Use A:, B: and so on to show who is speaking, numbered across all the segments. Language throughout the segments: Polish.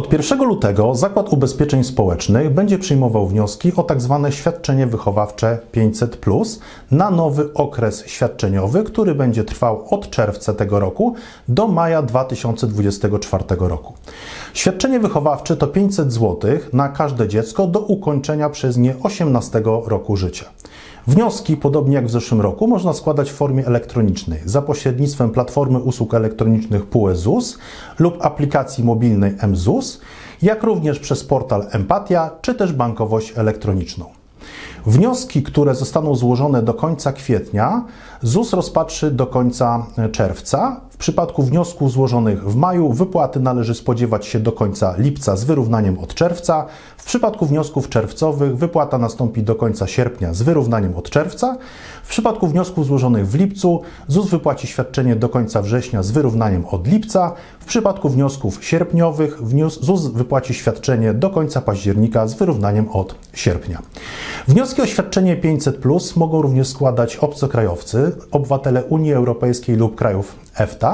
A: Od 1 lutego Zakład Ubezpieczeń Społecznych będzie przyjmował wnioski o tzw. świadczenie wychowawcze 500 na nowy okres świadczeniowy, który będzie trwał od czerwca tego roku do maja 2024 roku. Świadczenie wychowawcze to 500 zł na każde dziecko do ukończenia przez nie 18 roku życia. Wnioski, podobnie jak w zeszłym roku, można składać w formie elektronicznej za pośrednictwem platformy usług elektronicznych PUE ZUS lub aplikacji mobilnej mZUS, jak również przez portal Empatia czy też bankowość elektroniczną. Wnioski, które zostaną złożone do końca kwietnia, ZUS rozpatrzy do końca czerwca. Przypadku wniosków złożonych w maju wypłaty należy spodziewać się do końca lipca z wyrównaniem od czerwca. W przypadku wniosków czerwcowych wypłata nastąpi do końca sierpnia z wyrównaniem od czerwca. W przypadku wniosków złożonych w lipcu ZUS wypłaci świadczenie do końca września z wyrównaniem od lipca. W przypadku wniosków sierpniowych ZUS wypłaci świadczenie do końca października z wyrównaniem od sierpnia. Wnioski o świadczenie 500 mogą również składać obcokrajowcy, obywatele Unii Europejskiej lub krajów EFTA,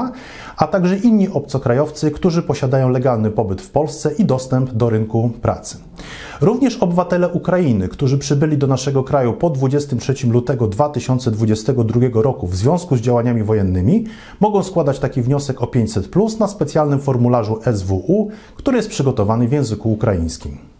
A: a także inni obcokrajowcy, którzy posiadają legalny pobyt w Polsce i dostęp do rynku pracy. Również obywatele Ukrainy, którzy przybyli do naszego kraju po 23 lutego 2022 roku w związku z działaniami wojennymi, mogą składać taki wniosek o 500 na specjalnym formularzu SWU, który jest przygotowany w języku ukraińskim.